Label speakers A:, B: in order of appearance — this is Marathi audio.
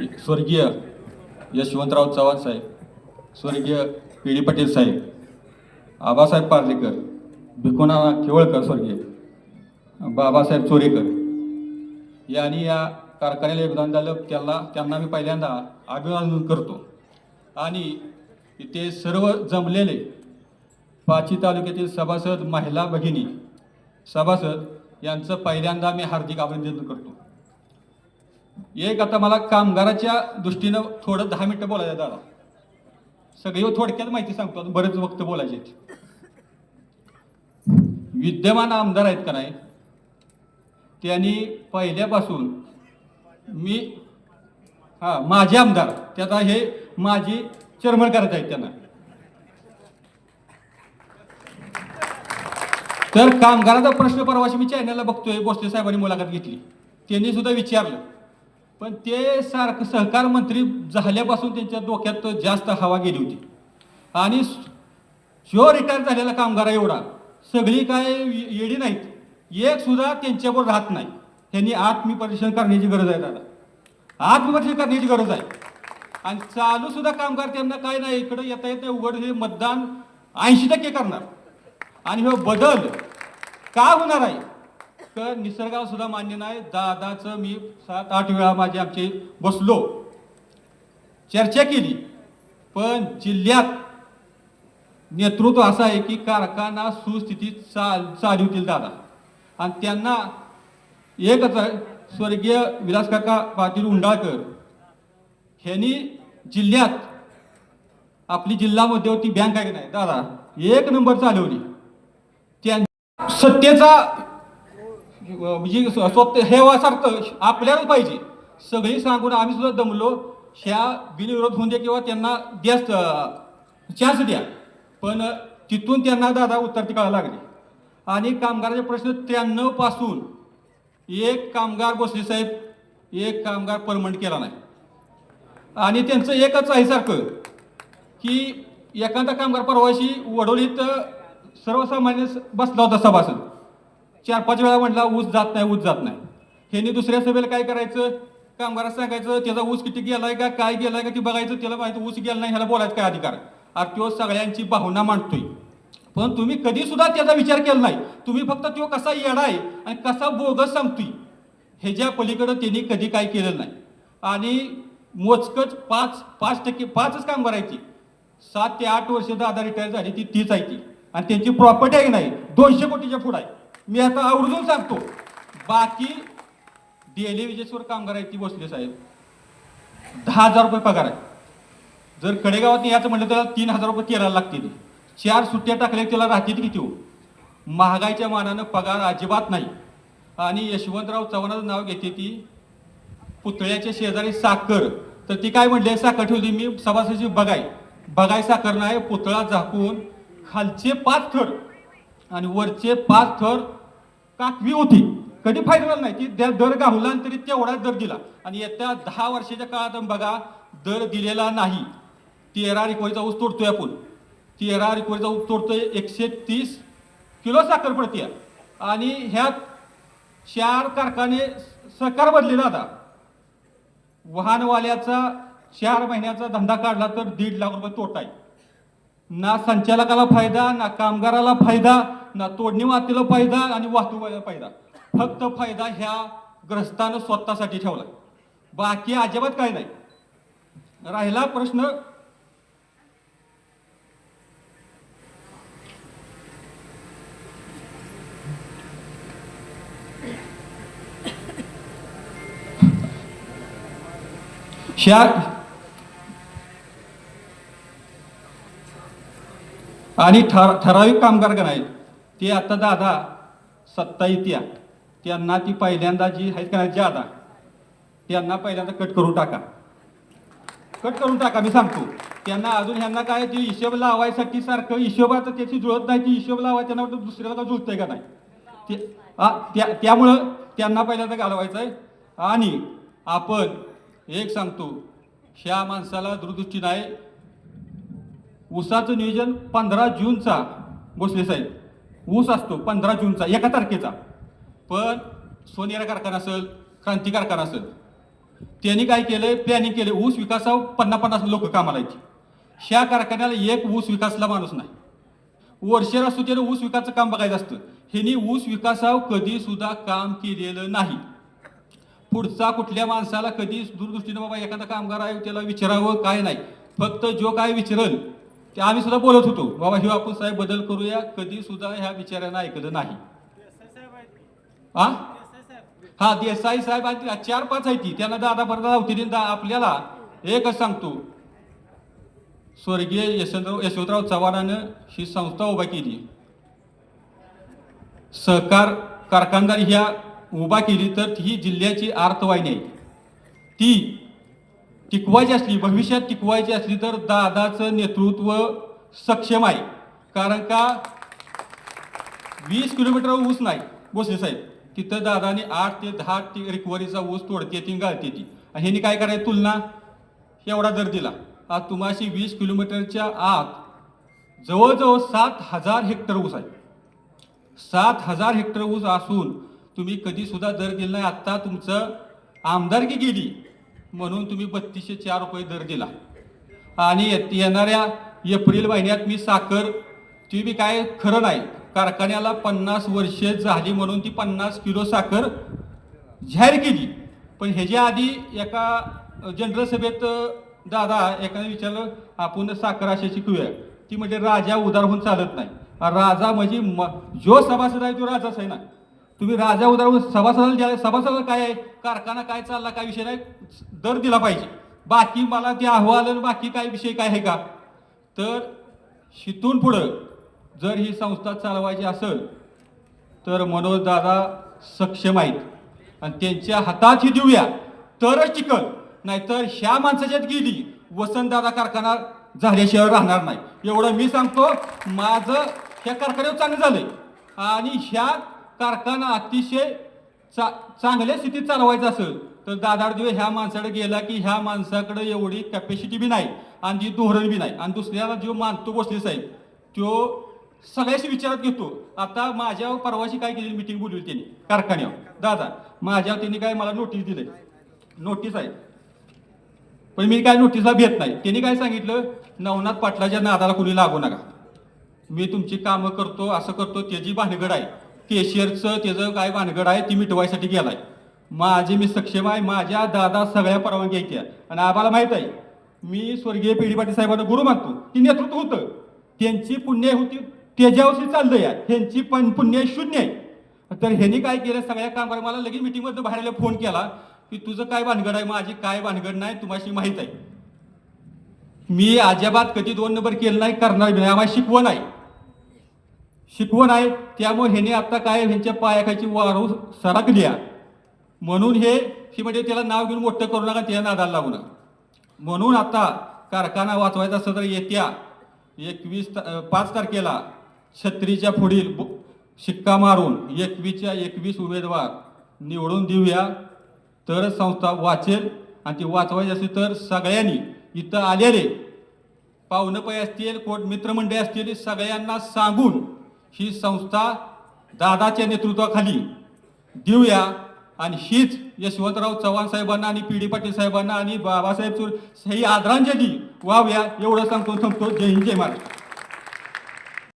A: स्वर्गीय यशवंतराव चव्हाण साहेब स्वर्गीय पी डी पाटील साहेब आबासाहेब पार्लेकर भिकोना केवळकर स्वर्गीय बाबासाहेब चोरेकर. यांनी या कारखान्याला योगदान झालं त्याला त्यांना मी पहिल्यांदा अभिवादन करतो. आणि इथे सर्व जमलेले पाची तालुक्यातील सभासद महिला भगिनी सभासद यांचं पहिल्यांदा मी हार्दिक अभिनंदन करतो. एक आता मला कामगाराच्या दृष्टीनं थोडं दहा मिनटं बोलायचं दादा. सगळी थोडक्यात माहिती सांगतो बरेच वक्त बोलायचे आहेत. विद्यमान आमदार आहेत का नाही त्यांनी पहिल्यापासून मी हा माझे आमदार त्याचा हे माझी चर्मळ करायचं आहेत त्यांना. तर कामगाराचा प्रश्न परवाशी मी चॅनलला बघतोय भोसले साहेबांनी मुलाखत घेतली. त्यांनी सुद्धा विचारलं. पण ते सारखं सहकार मंत्री झाल्यापासून त्यांच्या डोक्यात जास्त हवा गेली होती. आणि शिव रिटायर झालेला कामगार आहे एवढा सगळी काय येडी नाहीत. एक सुद्धा त्यांच्यावर राहत नाही. त्यांनी आत्मपरीक्षण करण्याची गरज आहे दादा. आत्मपरीक्षण करण्याची गरज आहे. आणि चालू सुद्धा कामगार त्यांना काय नाही इकडं येता येता उघड हे मतदान ऐंशी टक्के करणार. आणि हो बदल का होणार आहे? तर निसर्गाला सुद्धा मान्य नाही. दादाचं मी सात आठ वेळा माझे आमचे बसलो. चर्चा केली. पण जिल्ह्यात नेतृत्व असं आहे की कारखाना सुस्थितीत चाल चालवतील दादा. आणि त्यांना एकच स्वर्गीय विलास काका पाटील उंडाळकर. ह्यांनी जिल्ह्यात आपली जिल्हा मध्यवर्ती बँक आहे की नाही? दादा एक नंबर चालवली. त्या सत्तेचा म्हणजे स्वतः व्हायसारखं आपल्यालाच पाहिजे. सगळी सांगून आम्ही सुद्धा दमलो. ह्या बिनविरोध होऊन द्या किंवा त्यांना द्या चान्स द्या. पण तिथून त्यांना दादा उत्तर कळायला लागले. आणि कामगाराचे प्रश्न त्र्याण्णवपासून एक कामगार बसले साहेब एक कामगार परमनंट केला नाही. आणि त्यांचं एकच आहे सारखं की एखादा कामगार परवाशी वडोलीत सर्वसामान्य बसला होता सभासद. चार पाच वेळा म्हटला ऊस जात नाही ऊस जात नाही. ह्यांनी दुसऱ्या सभेला काय करायचं? कामगारात सांगायचं त्याचा ऊस किती गेलाय का काय गेलाय का ती बघायचं त्याला माहिती ऊस गेला नाही ह्याला बोलायचं काय अधिकार? अरे तो सगळ्यांची भावना मांडतोय. पण तुम्ही कधी सुद्धा त्याचा विचार केला नाही. तुम्ही फक्त तो कसा येडा आहे आणि कसा बोगस सांगतोय ह्याच्या पलीकडं त्यांनी कधी काय केलं नाही. आणि मोजकच पाच पाच टक्के पाचच काम करायची सात ते आठ वर्ष दादा रिटायर झाली ती तीच आहे ती. आणि त्यांची प्रॉपर्टी आहे की नाही? दोनशे कोटीच्या पुढं आहे. मी आता आवर्जून सांगतो. बाकी डेली विजेश्वर कामगार आहेत ती बसले साहेब. दहा हजार रुपये पगार आहे. जर कडेगावात याचं म्हटलं तर तीन हजार रुपये तेलाला लागतील. चार सुट्ट्या टाकल्या त्याला राहतील किती हो? महागाईच्या मानानं पगार अजिबात नाही. आणि यशवंतराव चव्हाणाचं नाव घेते ती पुतळ्याच्या शेजारी साखर. तर ती काय म्हणली साखर ठेवली मी सभासदाची बघाय. बघाय साखर नाही पुतळा झाकून खालचे पाच थर आणि वरचे पाच थर काकवी होती. कधी फायदा नाही ती त्या दर गावला तरी तेवढाच दर दिला. आणि येत्या दहा वर्षाच्या काळात बघा दर दिलेला नाही. तेरा रिकवरीचा ऊस तोडतोय आपण. तेरा रिकवरीचा ऊस तोडतोय एकशे तीस किलो साखर पडते आणि ह्यात चार कारखाने सहकार बदलेला आता. वाहनवाल्याचा चार महिन्याचा धंदा काढला तर दीड लाख रुपये तोटा आहे. ना संचालकाला फायदा ना कामगाराला फायदा ना तोडणी वातीला फायदा आणि वाहतुकीला फायदा. फक्त फायदा ह्या ग्रस्तानं स्वतःसाठी ठेवला बाकी अजिबात काय नाही. राहिला प्रश्न? ह्या आणि ठर ठराविक कामगार गण आहेत ते आता दादा सत्ता येत्या त्यांना ती पहिल्यांदा जी आहेत का नाही जादा त्यांना पहिल्यांदा कट करून टाका. कट करून टाका मी सांगतो. त्यांना अजून ह्यांना काय जे हिशोब लावायसाठी सारखं हिशोब आता त्याची जुळत नाही ती हिशोब लावाय त्यांना वाटतं दुसऱ्याला का जुळतंय का नाही? ते त्या त्यामुळं त्यांना पहिल्यांदा घालवायचं आहे. आणि आपण एक सांगतो ह्या माणसाला दूरदृष्टी नाही ऊसाचं नियोजन पंधरा जूनचा भोसले साहेब. ऊस असतो पंधरा जूनचा एका तारखेचा. पण सोनेरा कारखाना असेल क्रांती कारखाना असेल त्यांनी काय केलं प्लॅनिंग केलं ऊस विकासावर पन्नास पन्नास लोक कामाला येते ह्या कारखान्याला एक ऊस विकासला माणूस नाही. वर्षेर असतो त्याने ऊस विकासाचं काम बघायचं असतं. ह्यांनी ऊस विकासावर कधी सुद्धा काम केलेलं नाही. पुढचा कुठल्या माणसाला कधी दूरदृष्टीनं बाबा एखादा कामगार आहे त्याला विचारावं काय नाही. फक्त जो काय विचारल ते आम्ही सुद्धा बोलत होतो बाबा हे आपण साहेब बदल करूया कधी सुद्धा ह्या विचारांना ऐकलं नाही. हा? हा? देसाई साहेब चार पाच आहे ती. त्यांना दादा बरदा होती दा आपल्याला एकच सांगतो. स्वर्गीय यशवंतराव यशवंतराव चव्हाणानं ही संस्था उभा केली. सहकार कारखानदारी ह्या उभा केली तर ही जिल्ह्याची अर्थवाहिनी आहे. ती टिकवायची असली भविष्यात टिकवायची असली तर दादाचं नेतृत्व सक्षम आहे. कारण का? वीस किलोमीटर ऊस नाही. भोसले साहेब तिथं दादाने आठ ते दहा टी रिकवरीचा ऊस तोडते ती गाळते ती. आणि ह्यांनी काय करायचं तुलना? एवढा दर दिला. आज तुम्हाशी वीस किलोमीटरच्या आत जवळजवळ सात हजार हेक्टर ऊस आहे. सात हजार हेक्टर ऊस असून तुम्ही कधीसुद्धा दर दिला नाही. आत्ता तुमचं आमदारकी गेली म्हणून तुम्ही बत्तीसशे चार रुपये दर दिला. आणि येणाऱ्या एप्रिल महिन्यात मी साखर ती बी काय खरं नाही. कारखान्याला पन्नास वर्षे झाली म्हणून ती पन्नास किलो साखर जाहीर केली. पण ह्याच्या आधी एका जनरल सभेत दादा एकाने विचारलं आपण साखर अशी शिकूया. ती म्हणजे राजा उदार होऊन चालत नाही. राजा म्हणजे म- जो सभासद आहे तो राजाच आहे ना. तुम्ही राजा उदाहरण सभासदाला द्या सभासदाला काय आहे? कारखाना काय चालला काय विषय नाही. दर दिला पाहिजे. बाकी मला ते अहवाल बाकी काय विषय काय आहे का? तर शितून पुढं जर ही संस्था चालवायची असेल तर मनोज दादा सक्षम आहेत. आणि त्यांच्या हातात ही देऊया. तरच टिकल नाहीतर ह्या माणसाच्यात गेली वसंतदादा कारखाना झाल्याशिवाय राहणार नाही. एवढं मी सांगतो माझं ह्या कारखान्यावर चांगलं झालंय. आणि ह्या कारखाना अतिशय चा चांगल्या स्थितीत चालवायचा असेल तर दादा दिवस ह्या माणसाकडे गेला की ह्या माणसाकडे एवढी कॅपॅसिटी बी नाही आणि जी धोरण बी नाही. आणि दुसऱ्याला जो मानतो बसले साहेब तो सगळ्याशी विचारात घेतो. आता माझ्या परवाशी काय केली मिटिंग बोलवली त्यांनी कारखान्यावर. दादा माझ्या त्यांनी काय मला नोटीस दिले नोटीस आहे. पण मी काय नोटीसला भेट नाही. त्यांनी काय सांगितलं? नवनाथ पाटलाच्या नादाला कोणी लागू नका. मी तुमची कामं करतो असं करतो त्याची भानगड आहे. केशियरचं त्याचं काय भानगड आहे ती मिटवायसाठी गेलाय. माझे मी सक्षम आहे माझ्या दादा सगळ्या परवानगी ऐकत्या आणि आम्हाला माहीत आहे मी स्वर्गीय पेढी पाटील साहेबांना गुरु मानतो. ती नेतृत्व होतं. त्यांची पुण्य होती त्याच्यावरशी चाललं आहे. ह्यांची पण पुण्य शून्य आहे. तर ह्यांनी काय केलं सगळ्या कामगार मला लगेच मिटिंगमध्ये बाहेर फोन केला की तुझं काय भानगड आहे माझी काय भानगड नाही तुम्हाला माहीत आहे. मी अजिबात कधी दोन नंबर केलं नाही करणार नाही आम्हाला शिकवण आहे. शिकवण आहे त्यामुळे ह्याने आता काय ह्यांच्या पायाखाची वारू सरकली आहे. म्हणून हे की म्हणजे त्याला नाव घेऊन मोठं करू नका त्याला नादाला लागू नका म्हणून आता कारखाना वाचवायचा असं तर येत्या एकवीस पाच तारखेला छत्रीच्या पुढील शिक्का मारून एकवीसच्या एकवीस उमेदवार निवडून देऊया तरच संस्था वाचेल आणि ती वाचवायची असेल तर सगळ्यांनी इथं आलेले पाहुणपै असतील कोट मित्रमंडळी असतील सगळ्यांना सांगून ही संस्था दादाच्या नेतृत्वाखाली देऊया. आणि हीच यशवंतराव चव्हाण साहेबांना आणि पी डी पाटील साहेबांना आणि बाबासाहेब चुर ही आदरांजली व्हाव्या एवढं सांगतो थांबतो जय हिंद जय महाराष्ट्र.